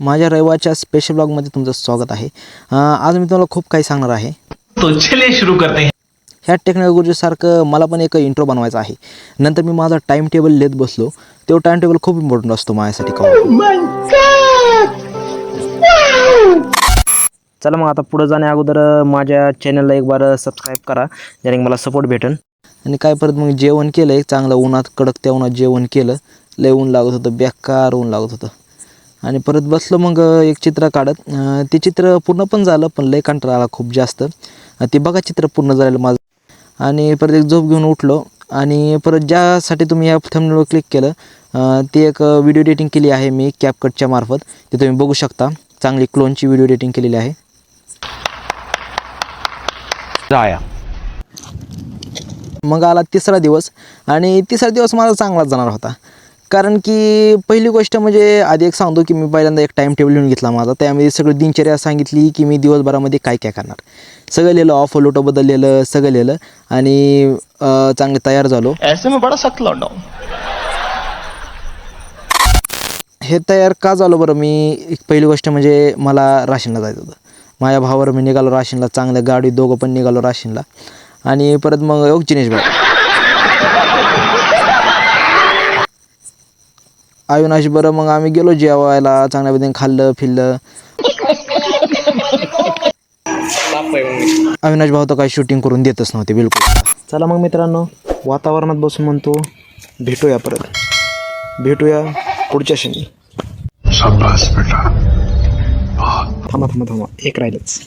माझ्या रविवारच्या स्पेशल ब्लॉगमध्ये तुमचं स्वागत आहे. आज मी तुम्हाला खूप काही सांगणार आहे. तो चलिए शुरू करते हैं. ह्या टेक्नॉलॉजीसारखं मला पण एक इंट्रो बनवायचा आहे. नंतर मी माझा टाईम टेबल लिहित बसलो. तो टाईम टेबल खूप इम्पॉर्टंट असतो माझ्यासाठी का चला मग आता पुढं जाण्या अगोदर माझ्या चॅनलला एक बार सबस्क्राईब करा. ज्याने मला सपोर्ट भेटेन. आणि काय परत मग जेवण केलं एक चांगलं उन्हात कडक त्या उन्हात जेवण केलं. लय ऊन लागत होतं. बेकार ऊन लागत होतं. आणि परत बसलो मग एक चित्र काढत. ते चित्र पूर्ण पण झालं पण लय कंटाळा आला खूप जास्त. ते बघा चित्र पूर्ण झालेलं माझं. आणि परत एक झोप घेऊन उठलो. आणि परत ज्यासाठी तुम्ही या थंबनेलवर क्लिक केलं ती एक व्हिडिओ एडिटिंग केली आहे मी कॅपकटच्या मार्फत. ते तुम्ही बघू शकता. चांगली क्लोनची व्हिडिओ एडिटिंग केलेली आहे. मग आला तिसरा दिवस. आणि तिसरा दिवस माझा चांगलाच जाणार होता. कारण की पहिली गोष्ट म्हणजे आधी एक सांगतो की मी पहिल्यांदा एक टाईम टेबल लिहून घेतला माझा. त्यामध्ये सगळी दिनचर्या सांगितली की मी दिवसभरामध्ये काय काय करणार. सगळं लिहिलं ऑफ लोटो बदललेलं सगळं लिहिलं आणि चांगले तयार झालो. में बड़ा लौंडा हूं तयार का झालो बरं? मी एक पहिली गोष्ट म्हणजे मला राशीनला जायचं होतं. माझ्या भावावर मी निघालो राशीनला चांगलं गाडी दोघं पण निघालो राशीनला. आणि परत मग योग जिनेश भाई अविनाश बरं मग आम्ही गेलो जेवायला चांगल्या पद्धतीने खाल्लं फिरलं. अविनाश भाऊ तर काही शूटिंग करून देतच नव्हते बिलकुल. चला मग मित्रांनो वातावरणात बसून म्हणतो भेटूया परत. भेटूया पुढच्या शनी थांबा थांबा थांबा. एक राहिलंच.